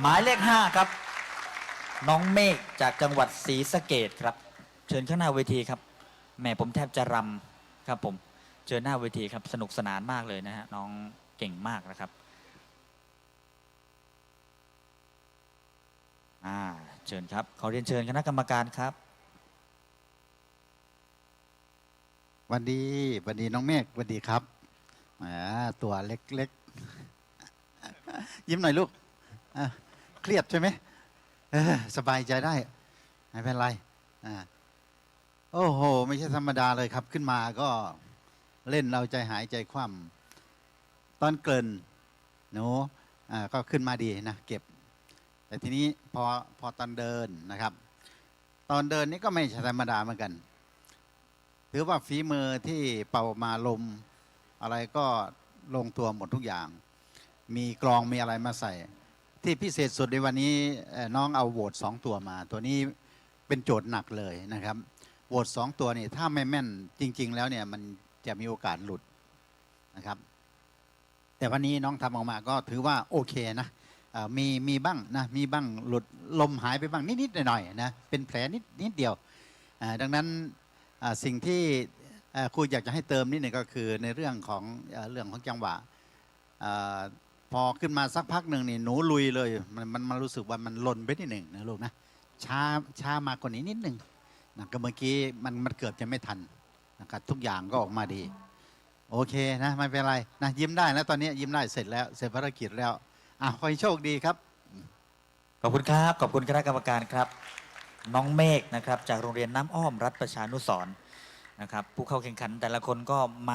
หมายเลขห้าครับ น้องเมฆจากจังหวัดศรีสะเกดครับ เชิญข้างหน้าเวทีครับแม่ผมแทบจะรำครับผมเชิญหน้าเวทีครับสนุกสนานมากเลยนะฮะน้องเก่งมากนะครับอ่าเชิญครับขอเรียนเชิญคณะกรรมการครับ วันดีวันดีน้องเมฆวันดีครับแหมตัวเล็ก ยิ้มหน่อยลูกเครียดใช่ไหมสบายใจได้ ไม่เป็นไรอโอ้โห ไม่ใช่ธรรมดาเลยครับ ขึ้นมาก็เล่นเราใจหายใจคว่ำตอนเกินหนูก็ขึ้นมาดีนะเก็บ แต่ทีนี้พอพอตอนเดินนะครับ ตอนเดินนี่ก็ไม่ใช่ธรรมดาเหมือนกัน ถือว่าฝีมือที่เป่ามาลมอะไรก็ลงตัวหมดทุกอย่าง มีกรองมีอะไรมาใส่ ที่พิเศษสุดในวันนี้น้องเอาโหวตสองตัวมา ตัวนี้เป็นโจทย์หนักเลยนะครับโหวตสองตัวนี่ถ้าไม่แม่นจริง ๆ แล้วเนี่ยมันจะมีโอกาสหลุดนะครับ แต่วันนี้น้องทำออกมาก็ถือว่าโอเคนะมีมีบ้างนะมีบ้างหลุดลมหายไปบ้างนิดๆหน่อยๆนะเป็นแผลนิดนิดเดียว ดังนั้นสิ่งที่ครูอยากจะให้เติมนิดหนึ่งก็คือในเรื่องของเรื่องของจังหวะ พอขึ้นมาสักพักหนึ่งนี่หนูลุยเลย มันมันมันรู้สึกว่ามันหล่นไปนิดหนึ่งนะลูกนะช้าช้ามากกว่านี้นิดหนึ่งนะก็เมื่อกี้มันมันเกือบจะไม่ทันนะครับทุกอย่างก็ออกมาดี โอเคนะไม่เป็นไรนะยิ้มได้แล้วตอนนี้ยิ้มได้เสร็จแล้ว เสร็จภารกิจแล้วอะขอให้โชคดีครับ ขอบคุณครับ ขอบคุณคณะกรรมการครับ น้องเมฆนะครับ จากโรงเรียนน้ำอ้อมรัฐประชานุสรณ์นะครับ ผู้เข้าแข่งขันแต่ละคนก็มา